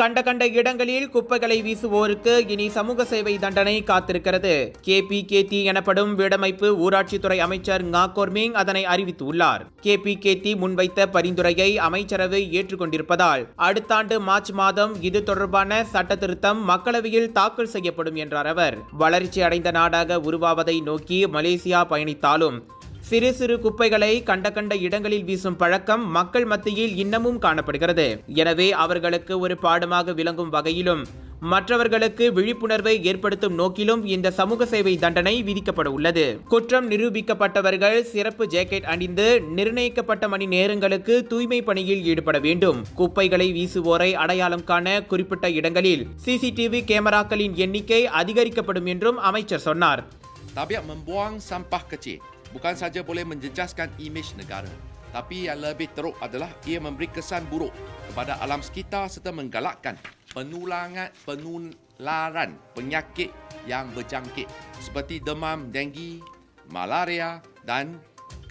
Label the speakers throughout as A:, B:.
A: கண்ட கண்ட இடங்களில் குப்பைகளை வீசுவோருக்கு இனி சமூக சேவை தண்டனை காத்திருக்கிறது. கேபிகேடி எனப்படும் வீடமைப்பு ஊராட்சித்துறை அமைச்சர் ngா அதனை அறிவித்துள்ளார். கேபிகேடி முன்வைத்த பரிந்துரையை அமைச்சரவை ஏற்றுக்கொண்டிருப்பதால் அடுத்த ஆண்டு மார்ச் மாதம் இது தொடர்பான சட்ட திருத்தம் மக்களவையில் தாக்கல் செய்யப்படும் என்றார் அவர். வளர்ச்சி அடைந்த நாடாக உருவாவதை நோக்கி மலேசியா பயணித்தாலும் சிறு சிறு குப்பைகளை கண்ட கண்ட இடங்களில் வீசும் பழக்கம் மக்கள் மத்தியில் இன்னமும் காணப்படுகிறது. எனவே அவர்களுக்கு ஒரு பாடமாக விளங்கும் வகையிலும் மற்றவர்களுக்கு விழிப்புணர்வை ஏற்படுத்தும் நோக்கிலும் இந்த சமூக சேவை தண்டனை விதிக்கப்பட உள்ளது. குற்றம் நிரூபிக்கப்பட்டவர்கள் சிறப்பு ஜாக்கெட் அணிந்து நிர்ணயிக்கப்பட்ட மணி நேரங்களுக்கு தூய்மை பணியில் ஈடுபட வேண்டும். குப்பைகளை வீசுவோரை அடையாளம் காண குறிப்பிட்ட இடங்களில் சிசிடிவி கேமராக்களின் எண்ணிக்கை அதிகரிக்கப்படும் என்றும் அமைச்சர் சொன்னார்.
B: Bukan saja boleh menjejaskan imej negara, tapi yang lebih teruk adalah ia memberi kesan buruk kepada alam sekitar serta menggalakkan penulangan penularan penyakit yang berjangkit seperti demam denggi, malaria dan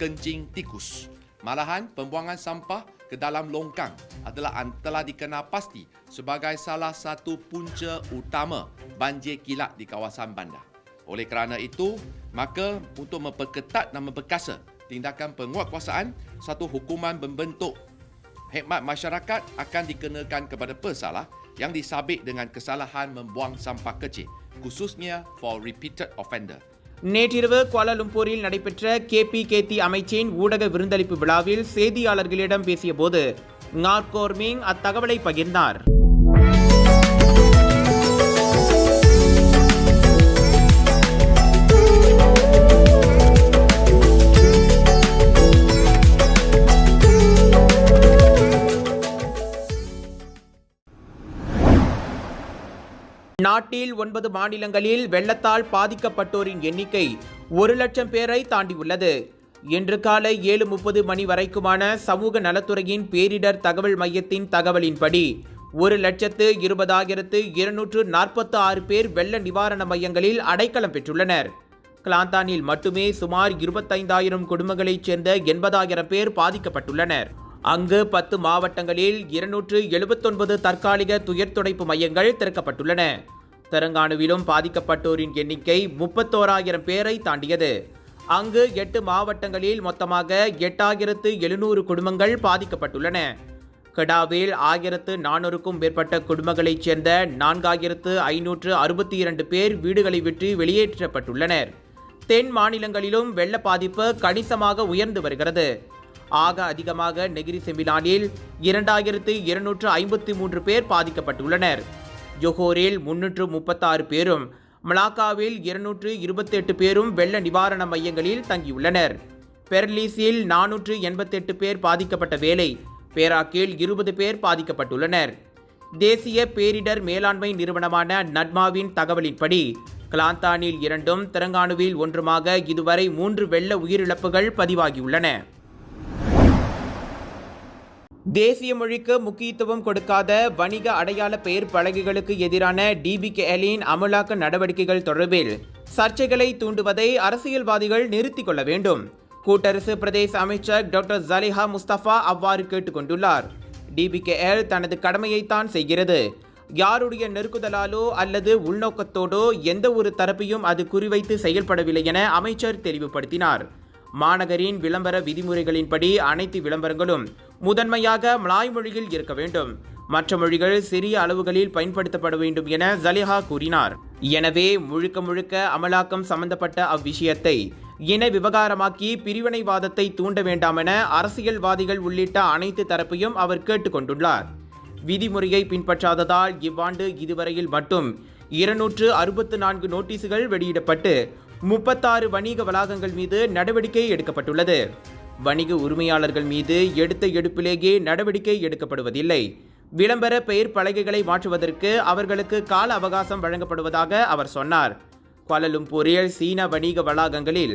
B: kencing tikus. Malahan pembuangan sampah ke dalam longkang adalah telah dikenal pasti sebagai salah satu punca utama banjir kilat di kawasan bandar. Oleh kerana itu, maka untuk memperketat dan memperkasa tindakan penguatkuasaan, satu hukuman membentuk hikmat masyarakat akan dikenakan kepada pesalah yang disabit dengan kesalahan membuang sampah kecil, khususnya for repeated offender.
A: நேற்றிரவு கோலாலும்பூரில் நடைபெற்ற KPKT அமைச்சின் ஊடக விருந்தளிப்பு விழாவில் செய்தியாளர்களிடம் பேசியபோது ngா அத்தகவலை பகிர்ந்தார் நாட்டில் ஒன்பது மாநிலங்களில் வெள்ளத்தால் பாதிக்கப்பட்டோரின் எண்ணிக்கை ஒரு லட்சம் பேரை தாண்டியுள்ளது. இன்று காலை ஏழு முப்பது மணி வரைக்குமான சமூக நலத்துறையின் பேரிடர் தகவல் மையத்தின் தகவலின்படி ஒரு லட்சத்து இருபதாயிரத்து இருநூற்று நாற்பத்து ஆறு பேர் வெள்ள நிவாரண மையங்களில் அடைக்கலம் பெற்றுள்ளனர். கிளாந்தானில் மட்டுமே சுமார் இருபத்தைந்தாயிரம் குடும்பங்களைச் சேர்ந்த எண்பதாயிரம் பேர் பாதிக்கப்பட்டுள்ளனர். அங்கு பத்து மாவட்டங்களில் இருநூற்று எழுபத்தொன்பது தற்காலிக துயர் துடைப்பு மையங்கள் திறக்கப்பட்டுள்ளன. தெலங்கானாவிலும் பாதிக்கப்பட்டோரின் எண்ணிக்கை முப்பத்தோராயிரம் பேரை தாண்டியது. அங்கு எட்டு மாவட்டங்களில் மொத்தமாக எட்டாயிரத்து எழுநூறு குடும்பங்கள் பாதிக்கப்பட்டுள்ளன. கெடாவில் ஆயிரத்து நானூறுக்கும் மேற்பட்ட குடும்பங்களைச் சேர்ந்த நான்காயிரத்து ஐநூற்று அறுபத்தி இரண்டு பேர் வீடுகளை விட்டு வெளியேற்றப்பட்டுள்ளனர். தென் மாநிலங்களிலும் வெள்ள பாதிப்பு கணிசமாக உயர்ந்து வருகிறது. ஆக அதிகமாக நெகிரி செம்பிலானில் இரண்டாயிரத்து இருநூற்று ஐம்பத்தி மூன்று பேர் பாதிக்கப்பட்டுள்ளனர். ஜொஹோரில் முன்னூற்று முப்பத்தாறு பேரும் மலாக்காவில் இருநூற்று இருபத்தெட்டு பேரும் வெள்ள நிவாரண மையங்களில் தங்கியுள்ளனர். பெர்லீஸில் நானூற்று எண்பத்தெட்டு பேர் பாதிக்கப்பட்ட வேலை பேராக்கில் இருபது பேர் பாதிக்கப்பட்டுள்ளனர். தேசிய பேரிடர் மேலாண்மை நிறுவனமான நட்மாவின் தகவலின்படி கிளாந்தானில் இரண்டும் தெலங்கானுவில் ஒன்றுமாக இதுவரை மூன்று வெள்ள உயிரிழப்புகள் பதிவாகியுள்ளன. தேசிய மொழிக்கு முக்கியத்துவம் கொடுக்காத வணிக அடையாள பெயர் பலகைகளுக்கு எதிரான டிபிகேஎலின் அமலாக்க நடவடிக்கைகள் தொடர்பில் சர்ச்சைகளை தூண்டுவதை அரசியல்வாதிகள் நிறுத்திக் கொள்ள வேண்டும். கூட்டரசு பிரதேச அமைச்சர் டாக்டர் ஜலிஹா முஸ்தபா அவ்வாறு கேட்டுக்கொண்டுள்ளார். டிபிகேஎல் தனது கடமையைத்தான் செய்கிறது. யாருடைய நெருக்குதலாலோ அல்லது உள்நோக்கத்தோடோ எந்த ஒரு தரப்பையும் அது குறிவைத்து செயல்படவில்லை என அமைச்சர் தெளிவுபடுத்தினார். மாநகரின் விளம்பர விதிமுறைகளின்படி அனைத்து விளம்பரங்களும் முதன்மையாக மலாய் மொழியில் இருக்க வேண்டும். மற்ற மொழிகள் சிறிய அளவுகளில் பயன்படுத்தப்பட வேண்டும் என ஜலிஹா கூறினார். எனவே முழுக்க முழுக்க அமலாக்கம் சம்பந்தப்பட்ட அவ்விஷயத்தை இன விவகாரமாக்கி பிரிவினைவாதத்தை தூண்ட வேண்டாம் என அரசியல்வாதிகள் உள்ளிட்ட அனைத்து தரப்பையும் அவர் கேட்டுக்கொண்டுள்ளார். விதிமுறையை பின்பற்றாததால் இவ்வாண்டு இதுவரையில் மட்டும் இருநூற்று அறுபத்து நான்கு நோட்டீஸுகள் வெளியிடப்பட்டு முப்பத்தாறு வணிக வளாகங்கள் மீது நடவடிக்கை எடுக்கப்பட்டுள்ளது. வணிக உரிமையாளர்கள் மீது எடுத்த எடுப்பிலேயே நடவடிக்கை எடுக்கப்படுவதில்லை. விளம்பர பெயர் பலகைகளை மாற்றுவதற்கு அவர்களுக்கு கால அவகாசம் வழங்கப்படுவதாக அவர் சொன்னார். குவாலலும்பூரில் சீன வணிக வளாகங்களில்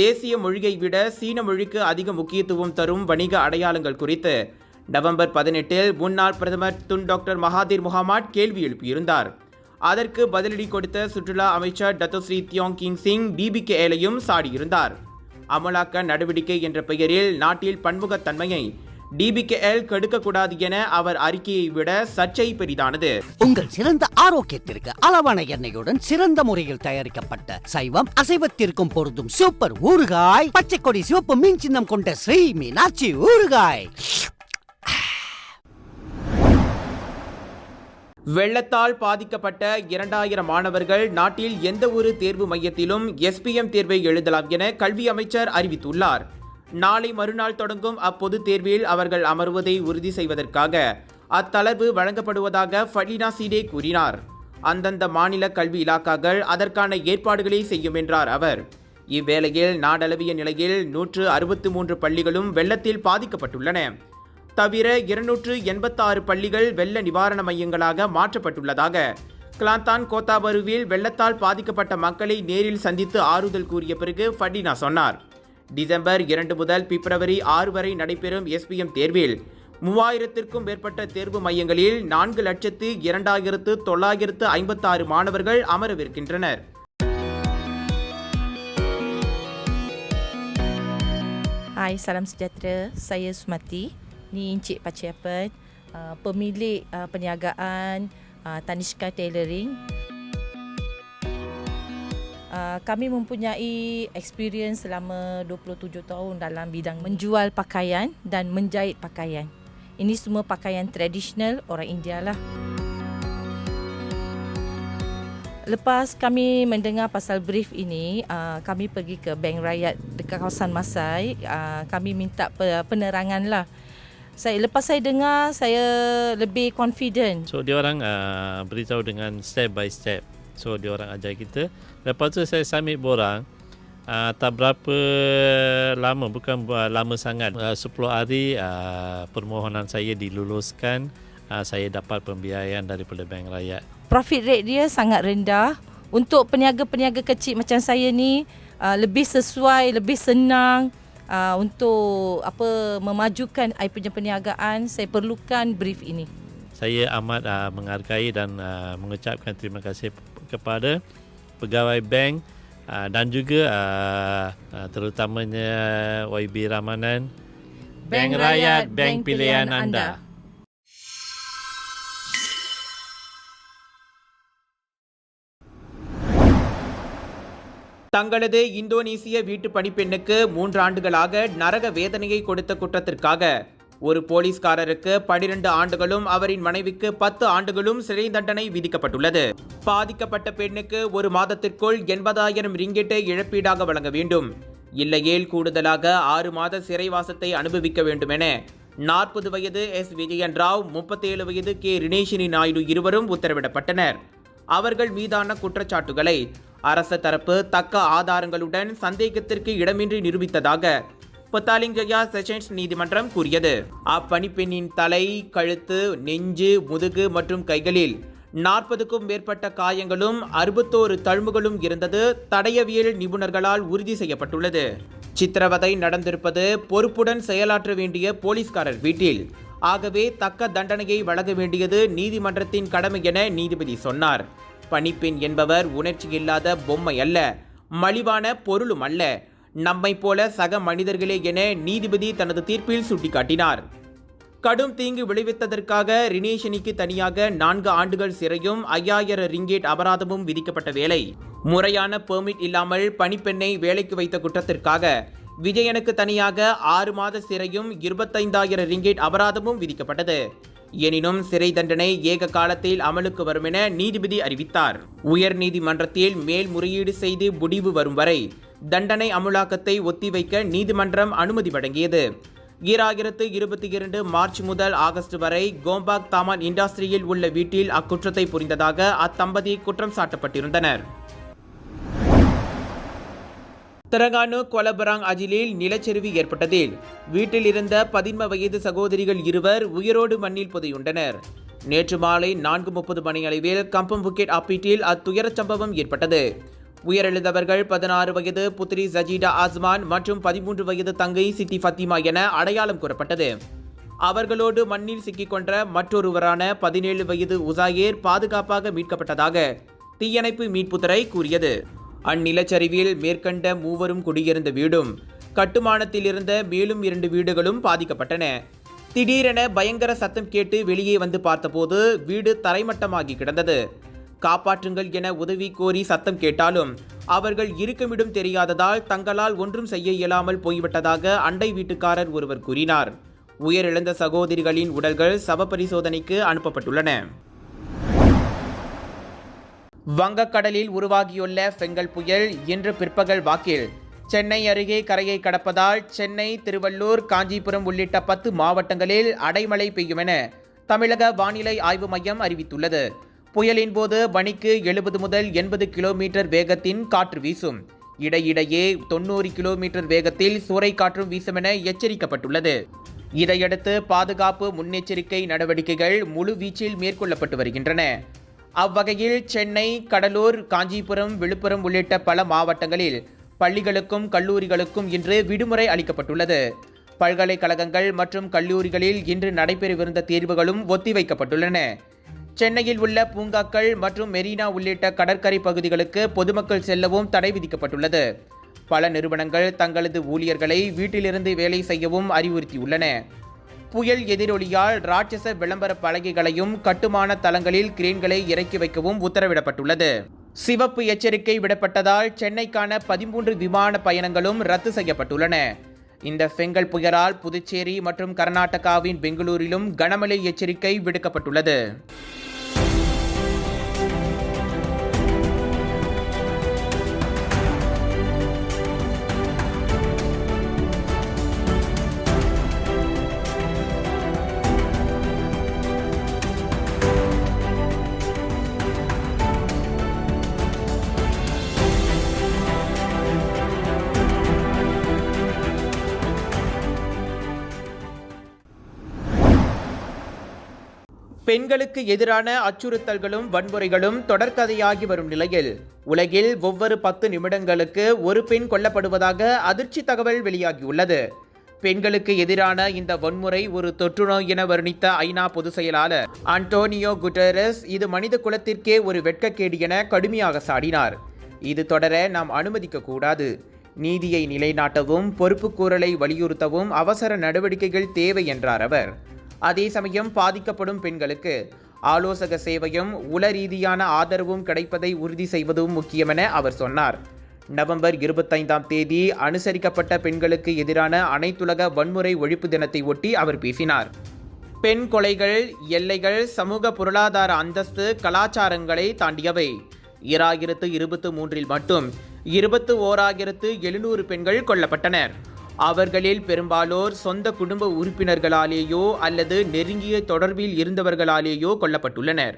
A: தேசிய மொழியை விட சீன மொழிக்கு அதிக முக்கியத்துவம் தரும் வணிக அடையாளங்கள் குறித்து நவம்பர் பதினெட்டில் முன்னாள் பிரதமர் துன் டாக்டர் மகாதீர் முகமாட் கேள்வி எழுப்பியிருந்தார். அதற்கு பதிலடி கொடுத்த சுற்றுலா அமைச்சர் டத்தோஸ்ரீ தியோங் கிங் சிங் டிபிகேலையும் சாடியிருந்தார். அமலாக்க நடவடிக்கை என்ற பெயரில் நாட்டில் பன்முகத்தன்மையை டிபிகேஎல் கெடுக்கக்கூடாது என அவர் அறிக்கையை விட சர்ச்சை பெரிதானது.
C: உங்கள் சிறந்த ஆரோக்கியத்திற்கு அளவான எண்ணெயுடன் சிறந்த முறையில் தயாரிக்கப்பட்ட சைவம் அசைவத்திற்கும் பொருந்தும் சூப்பர் ஊறுகாய் பச்சை கொடி சிவப்பு மீன் சின்னம் கொண்ட ஸ்ரீ மீனாட்சி ஊறுகாய்.
A: வெள்ளத்தால் பாதிக்கப்பட்ட இரண்டாயிரம் மாணவர்கள் நாட்டில் எந்த ஒரு தேர்வு மையத்திலும் எஸ்பிஎம் தேர்வை எழுதலாம் என கல்வி அமைச்சர் அறிவித்துள்ளார். நாளை மறுநாள் தொடங்கும் அப்பொது தேர்வில் அவர்கள் அமர்வதை உறுதி செய்வதற்காக அத்தளர்வு வழங்கப்படுவதாக ஃபலினா சீடே கூறினார். அந்தந்த மாநில கல்வி இலாக்காக்கள் அதற்கான ஏற்பாடுகளை செய்யும் என்றார் அவர். இவ்வேளையில் நாடளவிய நிலையில் நூற்று அறுபத்து மூன்று பள்ளிகளும் வெள்ளத்தில் பாதிக்கப்பட்டுள்ளன. தவிர இருநூற்று எண்பத்தாறு பள்ளிகள் வெள்ள நிவாரண மையங்களாக மாற்றப்பட்டுள்ளதாக கிளாந்தான் கோத்தாபருவில் வெள்ளத்தால் பாதிக்கப்பட்ட மக்களை நேரில் சந்தித்து ஆறுதல் கூறிய பிறகு ஃபடினா சொன்னார் டிசம்பர் இரண்டு முதல் பிப்ரவரி ஆறு வரை நடைபெறும் எஸ்பிஎம் தேர்வில் மூவாயிரத்திற்கும் மேற்பட்ட தேர்வு மையங்களில் நான்கு லட்சத்து இரண்டாயிரத்து தொள்ளாயிரத்து ஐம்பத்தாறு மாணவர்கள் அமரவிருக்கின்றனர்
D: Hai, salam sejahtera. Saya Sumati. Ni Encik Paciapan, uh, pemilik uh, perniagaan uh, Tanishka Tailoring. Uh, kami mempunyai experience selama 27 tahun dalam bidang menjual pakaian dan menjahit pakaian. Ini semua pakaian tradisional orang India lah. Lepas kami mendengar pasal brief ini, uh, kami pergi ke Bank Rakyat dekat kawasan Masai. Uh, kami minta pe- penerangan lah. Saya lepas saya dengar, saya lebih confident.
E: So dia orang uh, beritahu dengan step by step. So dia orang ajar kita. Lepas tu saya submit borang. Uh, tak berapa lama, bukan uh, lama sangat. Uh, 10 hari uh, permohonan saya diluluskan. Uh, saya dapat pembiayaan daripada Bank Rakyat.
D: Profit rate dia sangat rendah. Untuk peniaga-peniaga kecil macam saya ni, uh, lebih sesuai, lebih senang uh, untuk apa memajukan I punya perniagaan. Saya perlukan brief ini.
E: Saya amat uh, menghargai dan uh, mengucapkan terima kasih kepada pegawai bank uh, dan juga uh, uh, terutamanya YB Ramanan Bank Rakyat, bank pilihan anda.
A: தங்களது இந்தோனேசிய வீட்டு பணிப்பெண்ணுக்கு மூன்று ஆண்டுகளாக நரக வேதனையை கொடுத்த குற்றத்திற்காக ஒரு போலீஸ்காரருக்கு 12 ஆண்டுகளும் அவரின் மனைவிக்கு பத்து ஆண்டுகளும் சிறை தண்டனை விதிக்கப்பட்டுள்ளது. பாதிக்கப்பட்ட பெண்ணுக்கு ஒரு மாதத்திற்குள் எண்பதாயிரம் ரிங்கெட்டை இழப்பீடாக வழங்க வேண்டும். இல்லையேல் கூடுதலாக ஆறு மாத சிறைவாசத்தை அனுபவிக்க வேண்டும் என நாற்பது வயது எஸ். விஜயன் ராவ் முப்பத்தேழு வயது கே. ரினேஷினி நாயுடு இருவரும் உத்தரவிடப்பட்டனர். அவர்கள் மீதான குற்றச்சாட்டுகளை அரச தரப்பு தக்க ஆதாரங்களுடன் சந்தேகத்திற்கு இடமின்றி நிரூபித்ததாக பத்தாலிங்கயா செஷன்ஸ் நீதிமன்றம் கூறியது. அப்பணிப்பெண்ணின் தலை கழுத்து நெஞ்சு முதுகு மற்றும் கைகளில் நாற்பதுக்கும் மேற்பட்ட காயங்களும் அறுபத்தோரு தழும்புகளும் இருந்தது தடயவியல் நிபுணர்களால் உறுதி செய்யப்பட்டுள்ளது. சித்திரவதை நடந்திருப்பது பொறுப்புடன் செயலாற்ற வேண்டிய போலீஸ்காரர் வீட்டில். ஆகவே தக்க தண்டனையை வழங்க வேண்டியது நீதிமன்றத்தின் கடமை என நீதிபதி சொன்னார். பணிப்பெண் என்பவர் உணர்ச்சி இல்லாத பொம்மை அல்ல மலிவான பொருளும் அல்ல. நம்மை போல சக மனிதர்களே என நீதிபதி தனது தீர்ப்பில் சுட்டிக்காட்டினார். கடும் தீங்கு விளைவித்ததற்காக ரினேஷனிக்கு தனியாக நான்கு ஆண்டுகள் சிறையும் ஐயாயிரம் ரிங்கேட் அபராதமும் விதிக்கப்பட்ட வேளை முறையான பெர்மிட் இல்லாமல் பணிப்பெண்ணை வேலைக்கு வைத்த குற்றத்திற்காக விஜயனுக்கு தனியாக ஆறு மாத சிறையும் இருபத்தைந்தாயிரம் ரிங்கேட் அபராதமும் விதிக்கப்பட்டது. எனினும் சிறை தண்டனை ஏக காலத்தில் அமலுக்கு வரும் என நீதிபதி அறிவித்தார். உயர் நீதிமன்றத்தில் மேல்முறையீடு செய்து முடிவு வரும் வரை தண்டனை அமுலாக்கத்தை ஒத்திவைக்க நீதிமன்றம் அனுமதி வழங்கியது. ஈராயிரத்து இருபத்தி இரண்டு மார்ச் முதல் ஆகஸ்ட் வரை கோம்பாக் தாமான் இண்டஸ்ட்ரியில் உள்ள வீட்டில் அக்குற்றத்தை புரிந்ததாக அத்தம்பதி குற்றம் சாட்டப்பட்டிருந்தனர் தெலங்கானு கொலபராங் அஜிலில் நிலச்சரிவு ஏற்பட்டதில் வீட்டில் இருந்த பதின்ம வயது சகோதரிகள் இருவர் உயிரோடு மண்ணில் புதையுண்டனர். நேற்று மாலை நான்கு முப்பது மணி அளவில் கம்பம் புக்கெட் அப்பீட்டில் அத்துயரச் சம்பவம் ஏற்பட்டது. உயிரிழந்தவர்கள் பதினாறு வயது புத்ரி சஜீடா ஆஸ்மான் மற்றும் பதிமூன்று வயது தங்கை சித்தி ஃபத்திமா என அடையாளம் கூறப்பட்டது. அவர்களோடு மண்ணில் சிக்கிக்கொண்ட மற்றொருவரான பதினேழு வயது உசாயேர் பாதுகாப்பாக மீட்கப்பட்டதாக தீயணைப்பு மீட்புத்துறை கூறியது. அந்நிலச்சரிவில் மேற்கண்ட மூவரும் குடியிருந்த வீடும் கட்டுமானத்தில் இருந்த மேலும் இரண்டு வீடுகளும் பாதிக்கப்பட்டன. திடீரென பயங்கர சத்தம் கேட்டு வெளியே வந்து பார்த்தபோது வீடு தரைமட்டமாகி கிடந்தது. காப்பாற்றுங்கள் என உதவி கோரி சத்தம் கேட்டாலும் அவர்கள் இருக்குமிடம் தெரியாததால் தங்களால் ஒன்றும் செய்ய இயலாமல் போய்விட்டதாக அண்டை வீட்டுக்காரர் ஒருவர் கூறினார். உயிரிழந்த சகோதரிகளின் உடல்கள் சவ பரிசோதனைக்கு அனுப்பப்பட்டுள்ளன. வங்கக்கடலில் உருவாகியுள்ள செங்கல் புயல் இன்று பிற்பகல் வாக்கில். சென்னை அருகே கரையை கடப்பதால் சென்னை திருவள்ளூர் காஞ்சிபுரம் உள்ளிட்ட பத்து மாவட்டங்களில் அடைமழை பெய்யும் என தமிழக வானிலை ஆய்வு மையம் அறிவித்துள்ளது. புயலின் போது மணிக்கு எழுபது முதல் எண்பது கிலோமீட்டர் வேகத்தின் காற்று வீசும். இடையிடையே தொண்ணூறு கிலோமீட்டர் வேகத்தில் சூறைக்காற்றும் வீசும் என எச்சரிக்கப்பட்டுள்ளது. இதையடுத்து பாதுகாப்பு முன்னெச்சரிக்கை நடவடிக்கைகள் முழுவீச்சில் மேற்கொள்ளப்பட்டு வருகின்றன. அவ்வகையில் சென்னை கடலூர் காஞ்சிபுரம் விழுப்புரம் உள்ளிட்ட பல மாவட்டங்களில் பள்ளிகளுக்கும் கல்லூரிகளுக்கும் இன்று விடுமுறை அளிக்கப்பட்டுள்ளது. பல்கலைக்கழகங்கள் மற்றும் கல்லூரிகளில் இன்று நடைபெறவிருந்த தேர்வுகளும் ஒத்திவைக்கப்பட்டுள்ளன. சென்னையில் உள்ள பூங்காக்கள் மற்றும் மெரினா உள்ளிட்ட கடற்கரை பகுதிகளுக்கு பொதுமக்கள் செல்லவும் தடை விதிக்கப்பட்டுள்ளது. பல நிறுவனங்கள் தங்களது ஊழியர்களை வீட்டிலிருந்து வேலை செய்யவும் அறிவுறுத்தியுள்ளன. புயல் எதிரொலியால் ராட்சச விளம்பர பலகைகளையும் கட்டுமான தளங்களில் கிரேன்களை இறக்கி வைக்கவும் உத்தரவிடப்பட்டுள்ளது. சிவப்பு எச்சரிக்கை விடப்பட்டதால் சென்னைக்கான பதிமூன்று விமான பயணங்களும் ரத்து செய்யப்பட்டுள்ளன. இந்த ஃபெங்கல் புயலால் புதுச்சேரி மற்றும் கர்நாடகாவின் பெங்களூரிலும் கனமழை எச்சரிக்கை விடுக்கப்பட்டுள்ளது. பெண்களுக்கு எதிரான அச்சுறுத்தல்களும் வன்முறைகளும் தொடர்கதையாகி வரும் நிலையில் உலகில் ஒவ்வொரு பத்து நிமிடங்களுக்கு ஒரு பெண் கொல்லப்படுவதாக அதிர்ச்சி தகவல் வெளியாகியுள்ளது. பெண்களுக்கு எதிரான இந்த வன்முறை ஒரு தொற்றுநோய் என வர்ணித்த ஐநா பொதுச் செயலாளர் அன்டோனியோ குட்டரஸ் இது மனித குலத்திற்கே ஒரு வெட்கக்கேடு என கடுமையாக சாடினார். இது தொடர நாம் அனுமதிக்க கூடாது. நீதியை நிலைநாட்டவும் பொறுப்புக்கூறலை வலியுறுத்தவும் அவசர நடவடிக்கைகள் தேவை என்றார் அவர். அதே சமயம் பாதிக்கப்படும் பெண்களுக்கு ஆலோசக சேவையும் உல ரீதியான ஆதரவும் கிடைப்பதை உறுதி செய்வதும் முக்கியமென அவர் சொன்னார். நவம்பர் இருபத்தைந்தாம் தேதி அனுசரிக்கப்பட்ட பெண்களுக்கு எதிரான அனைத்துலக வன்முறை ஒழிப்பு தினத்தை ஒட்டி அவர் பேசினார். பெண் கொலைகள் எல்லைகள் சமூக பொருளாதார அந்தஸ்து கலாச்சாரங்களை தாண்டியவை. ஈராயிரத்து இருபத்து மூன்றில் மட்டும் இருபத்து ஓராயிரத்து எழுநூறு பெண்கள் கொல்லப்பட்டனர். அவர்களில் பெரும்பாலோர் சொந்த குடும்ப உறுப்பினர்களாலேயோ அல்லது நெருங்கிய தொடர்பில் இருந்தவர்களாலேயோ கொல்லப்பட்டுள்ளனர்.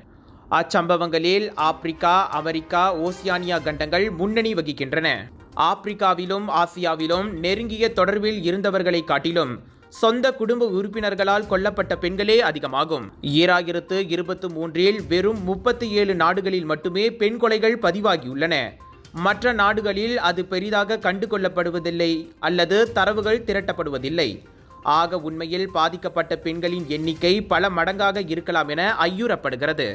A: அச்சம்பவங்களில் ஆப்பிரிக்கா அமெரிக்கா ஓசியானியா கண்டங்கள் முன்னணி வகிக்கின்றன. ஆப்பிரிக்காவிலும் ஆசியாவிலும் நெருங்கிய தொடர்பில் இருந்தவர்களை காட்டிலும் சொந்த குடும்ப உறுப்பினர்களால் கொல்லப்பட்ட பெண்களே அதிகமாகும். ஈராயிரத்து இருபத்து மூன்றில் வெறும் முப்பத்தி ஏழு நாடுகளில் மட்டுமே பெண் கொலைகள் பதிவாகியுள்ளன. மற்ற நாடுகளில் அது பெரிதாக கண்டு கொள்ளப்படுவதில்லை அல்லது தரவுகள் திரட்டப்படுவதில்லை. ஆக உண்மையில் பாதிக்கப்பட்ட பெண்களின் எண்ணிக்கை பல மடங்காக இருக்கலாம் என ஐயுறப்படுகிறது.